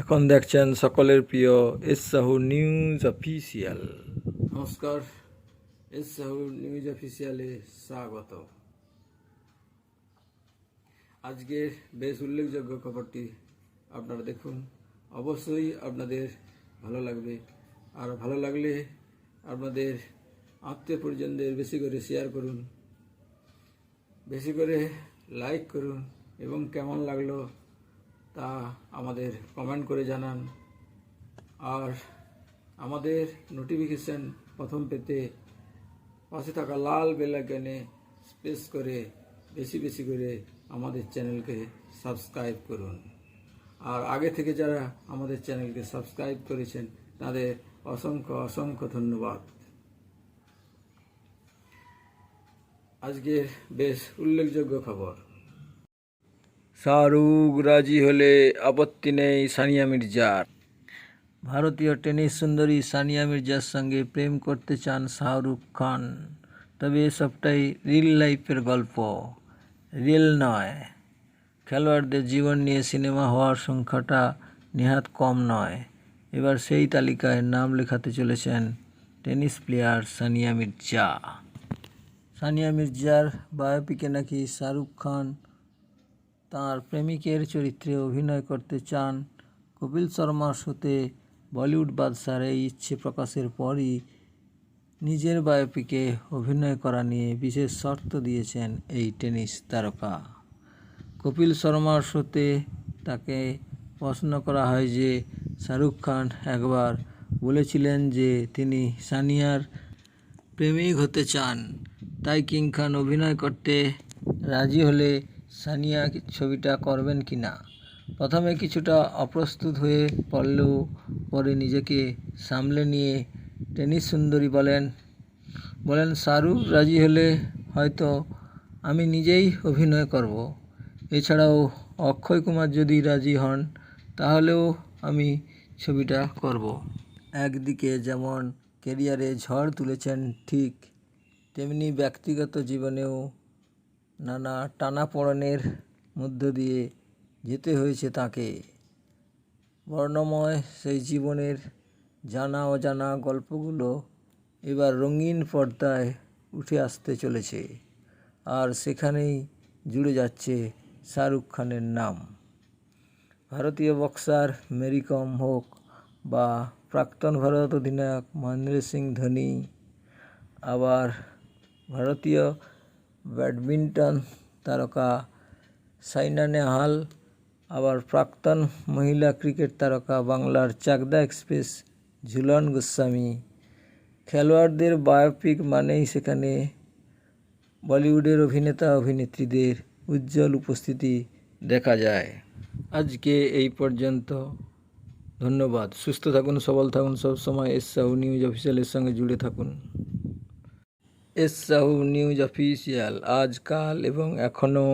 এখন দেখছেন সকলের প্রিয় এস সাহু নিউজ অফিসিয়াল। নমস্কার এস সাহু নিউজ অফিসিয়ালে স্বাগত। আজকের বেশ উল্লেখযোগ্য খবরটি আপনারা দেখুন। অবশ্যই আপনাদের ভালো লাগবে। আর ভালো লাগলে আপনাদের আত্মীয় পরিজনদের বেশি করে শেয়ার করুন। বেশি করে লাইক করুন এবং কেমন লাগল তা আমাদের কমেন্ট করে জানান। আর আমাদের নোটিফিকেশান প্রথম পেতে পাশে থাকা লাল বেল আইকনে প্রেস করে বেশি বেশি করে আমাদের চ্যানেলকে সাবস্ক্রাইব করুন। আর আগে থেকে যারা আমাদের চ্যানেলকে সাবস্ক্রাইব করেছেন, তাদের অসংখ্য অসংখ্য ধন্যবাদ। আজকের বেশ উল্লেখযোগ্য খবর। শাহরুখ রাজি হলে আপত্তি নেই সানিয়া মির্জার। ভারতীয় টেনিস সুন্দরী সানিয়া মির্জার সঙ্গে প্রেম করতে চান শাহরুখ খান। তবে এসবটাই রিল লাইফের গল্প। রিল নয়। খেলোয়াড়দের জীবন নিয়ে সিনেমা হওয়ার সংখ্যাটা নেহাত কম নয়। এবার সেই তালিকায় নাম লেখাতে চলেছেন টেনিস প্লেয়ার সানিয়া মির্জা। সানিয়া মির্জার বায়োপিকে নাকি শাহরুখ খান তার প্রেমিকের চরিত্রে অভিনয় করতে চান কপিল শর্মার শোতে বলিউড বাদশার এই ইচ্ছে প্রকাশের পরই নিজের বায়োপিকে অভিনয় করা নিয়ে বিশেষ শর্ত দিয়েছেন এই টেনিস তারকা। কপিল শর্মার শোতে তাকে প্রশ্ন করা হয় যে, শাহরুখ খান একবার বলেছিলেন যে তিনি সানিয়ার প্রেমিক হতে চান, তাই কিং খান অভিনয় করতে রাজি হলে সানিয়া ছবিটা করবেন কি না? প্রথমে কিছুটা অপ্রস্তুত হয়ে পড়লেও পরে নিজেকে সামলে নিয়ে টেনিস সুন্দরী বলেন বলেন শাহরুখ রাজি হলে হয়তো আমি নিজেই অভিনয় করব। এছাড়াও অক্ষয় কুমার যদি রাজি হন, তাহলেও আমি ছবিটা করব। একদিকে যেমন কেরিয়ারে ঝড় তুলেছেন ঠিক, তেমনি ব্যক্তিগত জীবনেও নানা টানাপোড়েনের মধ্য দিয়ে যেতে হয়েছে তাকে। বর্ণময় সেই জীবনের জানা অজানা গল্পগুলো এবার রঙিন পর্দায় উঠে আসতে চলেছে আর সেখানেই জুড়ে যাচ্ছে শাহরুখ খানের নাম। ভারতীয় বক্সার মেরি কম হোক বা প্রাক্তন ভারত অধিনায়ক মহেন্দ্র সিং ধোনি, আবার ভারতীয় ব্যাডমিন্টন, তারকা সাইনা নেহাল আবার প্রাক্তন মহিলা ক্রিকেট তারকা বাংলার চাকদা এক্সপ্রেস ঝুলন গোস্বামী। খেলোয়াড়দের বায়োপিক মানেই সেখানে বলিউডের অভিনেতা, অভিনেত্রীদের উজ্জ্বল উপস্থিতি দেখা যায়। আজকে এই পর্যন্ত। ধন্যবাদ। সুস্থ থাকুন, সবল থাকুন, সবসময় এস সাহু নিউজ অফিসিয়ালের সঙ্গে জুড়ে থাকুন। এস সাহু নিউজ অফিসিয়াল আজকাল এবং এখনও